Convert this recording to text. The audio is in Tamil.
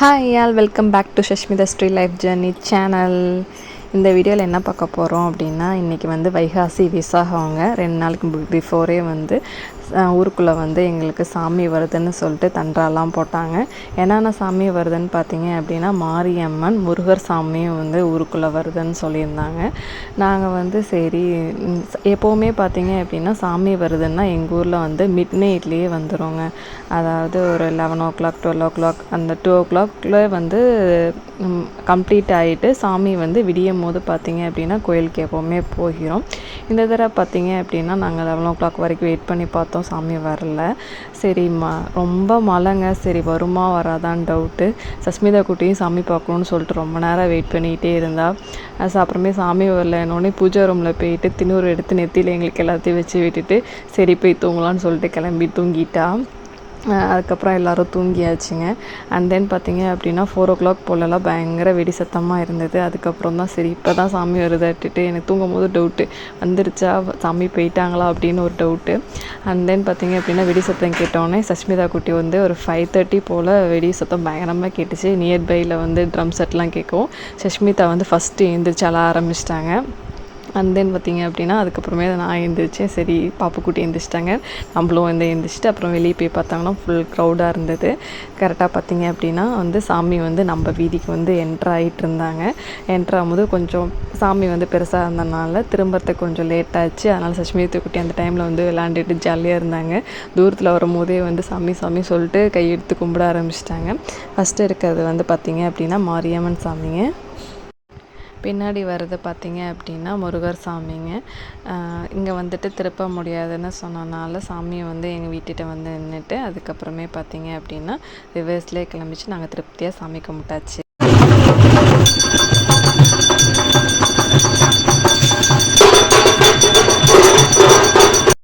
Hi all welcome back to Sashmitha Sri life journey channel இந்த வீடியோவில் என்ன பார்க்க போகிறோம் அப்படின்னா இன்றைக்கி வந்து வைகாசி விசாகவங்க ரெண்டு நாளுக்கு பிஃபோரே வந்து ஊருக்குள்ளே வந்து எங்களுக்கு சாமி வருதுன்னு சொல்லிட்டு தண்டாலாம் போட்டாங்க. என்னென்ன சாமி வருதுன்னு பார்த்தீங்க அப்படின்னா மாரியம்மன் முருகர் சாமியும் வந்து ஊருக்குள்ளே வருதுன்னு சொல்லியிருந்தாங்க. நாங்கள் வந்து சரி எப்போவுமே பார்த்தீங்க அப்படின்னா சாமி வருதுன்னா எங்கள் ஊரில் வந்து மிட் நைட்லேயே வந்துருங்க. அதாவது ஒரு eleven o'clock twelve o'clock அந்த டூ ஓ கிளாக்ல வந்து கம்ப்ளீட் ஆகிட்டு சாமி வந்து விடியும் போது பார்த்தீங்க அப்படின்னா கோயிலுக்கு எப்போவுமே போகிறோம். இந்த தடவை பார்த்தீங்க அப்படின்னா நாங்கள் லெவன் ஓ கிளாக் வரைக்கும் வெயிட் பண்ணி பார்த்தோம். சாமி வரல. சரி ம ரொம்ப மழைங்க. சரி வருமா வராதான்னு டவுட்டு சஸ்மிதா குட்டியும் சாமி பார்க்கணுன்னு சொல்லிட்டு ரொம்ப நேரம் வெயிட் பண்ணிக்கிட்டே இருந்தா. அது அப்புறமே சாமி வரலன்னொடனே பூஜா ரூமில் போயிட்டு தின்னூறு எடுத்து நெத்தியில் எங்களுக்கு எல்லாத்தையும் வச்சு விட்டுட்டு சரி போய் தூங்கலான்னு சொல்லிட்டு கிளம்பி தூங்கிட்டா. அதுக்கப்புறம் எல்லோரும் தூங்கியாச்சுங்க. அண்ட் தென் பார்த்தீங்க அப்படின்னா ஃபோர் ஓ கிளாக் போலலாம் பயங்கர வெடி சத்தமாக இருந்தது. அதுக்கப்புறம் தான் சரி இப்போ தான் சாமி வருதாட்டுட்டு எனக்கு தூங்கும் போது டவுட்டு வந்துருச்சா? சாமி போயிட்டாங்களா? அப்படின்னு ஒரு டவுட்டு அண்ட் தென் பார்த்தீங்க அப்படின்னா வெடி சத்தம் கேட்டோடனே சஷ்மிதா குட்டி வந்து ஒரு ஃபைவ் தேர்ட்டி போல் வெடி சத்தம் பயங்கரமாக கேட்டுச்சு. நியர்பையில் வந்து ட்ரம் செட்லாம் கேட்கும் சஷ்மிதா வந்து ஃபஸ்ட்டு எழுந்திரிச்சு அழ ஆரம்பிச்சிட்டாங்க. அண்ட் தென் பார்த்திங்க அப்படின்னா அதுக்கப்புறமே நான் எழுந்திரிச்சேன் சரி பாப்புக்குட்டி எழுந்திரிச்சிட்டாங்க நம்மளும் வந்து எழுந்திரிச்சிட்டு அப்புறம் வெளியே போய் பார்த்தாங்கன்னா ஃபுல் க்ரௌடாக இருந்தது. கரெக்டாக பார்த்திங்க அப்படின்னா வந்து சாமி வந்து நம்ம வீதிக்கு வந்து என்ட்ரு ஆகிட்டு இருந்தாங்க. என்ட்ரு ஆகும்போது கொஞ்சம் சாமி வந்து பெருசாக இருந்தனால திரும்பறதுக்கு கொஞ்சம் லேட் ஆச்சு. அதனால் சஷ்மியத்தை குட்டி அந்த டைமில் வந்து விளாண்டுட்டு ஜாலியாக இருந்தாங்க. தூரத்தில் வரும்போதே வந்து சாமி சாமி சொல்லிட்டு கையெடுத்து கும்பிட ஆரம்பிச்சிட்டாங்க. ஃபஸ்ட்டு இருக்கிறது வந்து பார்த்திங்க அப்படின்னா மாரியம்மன் சாமிங்க. பின்னாடி வர்றது பார்த்தீங்க அப்படின்னா முருகர் சாமிங்க. இங்கே வந்துட்டு திருப்ப முடியாதுன்னு சொன்னனால சாமியை வந்து எங்கள் வீட்டுகிட்ட வந்து நின்றுட்டு அதுக்கப்புறமே பார்த்தீங்க அப்படின்னா ரிவர்ஸ்லேயே கிளம்பிச்சு நாங்கள் திருப்தியாக சாமி கும்பிட்டாச்சு.